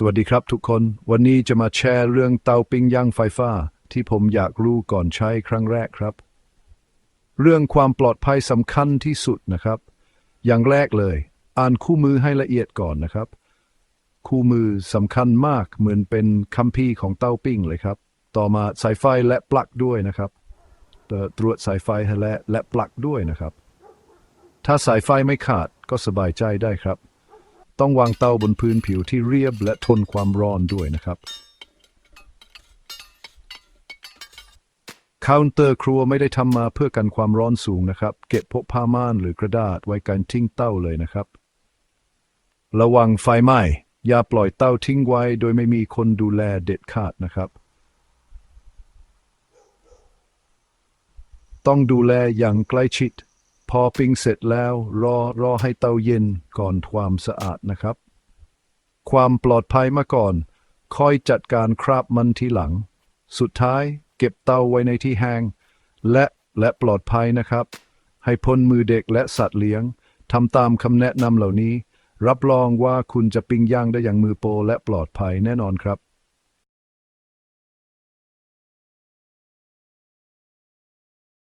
สวัสดีครับทุกคน วันนี้จะมาแชร์เรื่องเตาปิ้งย่างไฟฟ้า ที่ผมอยากรู้ก่อนใช้ครั้งแรกครับ เรื่องความปลอดภัยสำคัญที่สุดนะครับ อย่างแรกเลย อ่านคู่มือให้ละเอียดก่อนนะครับ คู่มือสำคัญมากเหมือนเป็นคัมภีร์ของเตาปิ้งเลยครับ ต่อมาสายไฟและปลั๊กด้วยนะครับตรวจสายไฟและและปลั๊กด้วยนะครับ ถ้าสายไฟไม่ขาดก็สบายใจได้ครับ ต้องวางเตาบนพื้นผิวที่เรียบและทนความร้อนด้วยนะครับคา u นเตอร์ครัวไม่ได้ทำมาเพื่อกันความร้อนสูงนะครับ เก็บพวกผ้าม่านหรือกระดาษไว้กันทิ้งเต้าเลยนะครับ ระวังไฟไหม้อย่าปล่อยเต้าทิ้งไว้ โดยไม่มีคนดูแลเด็ดขาดนะครับ ต้องดูแลอย่างใกล้ชิด พอปิ้งเสร็จแล้วรอรอให้เตาเย็นก่อนความสะอาดนะครับ ความปลอดภัยมาก่อน ค่อยจัดการคราบมันทีหลัง สุดท้ายเก็บเตาไว้ในที่แห้งและและปลอดภัยนะครับ ให้พ้นมือเด็กและสัตว์เลี้ยงทำตามคำแนะนำเหล่านี้ รับรองว่าคุณจะปิ้งย่างได้อย่างมือโปรและปลอดภัยแน่นอนครับ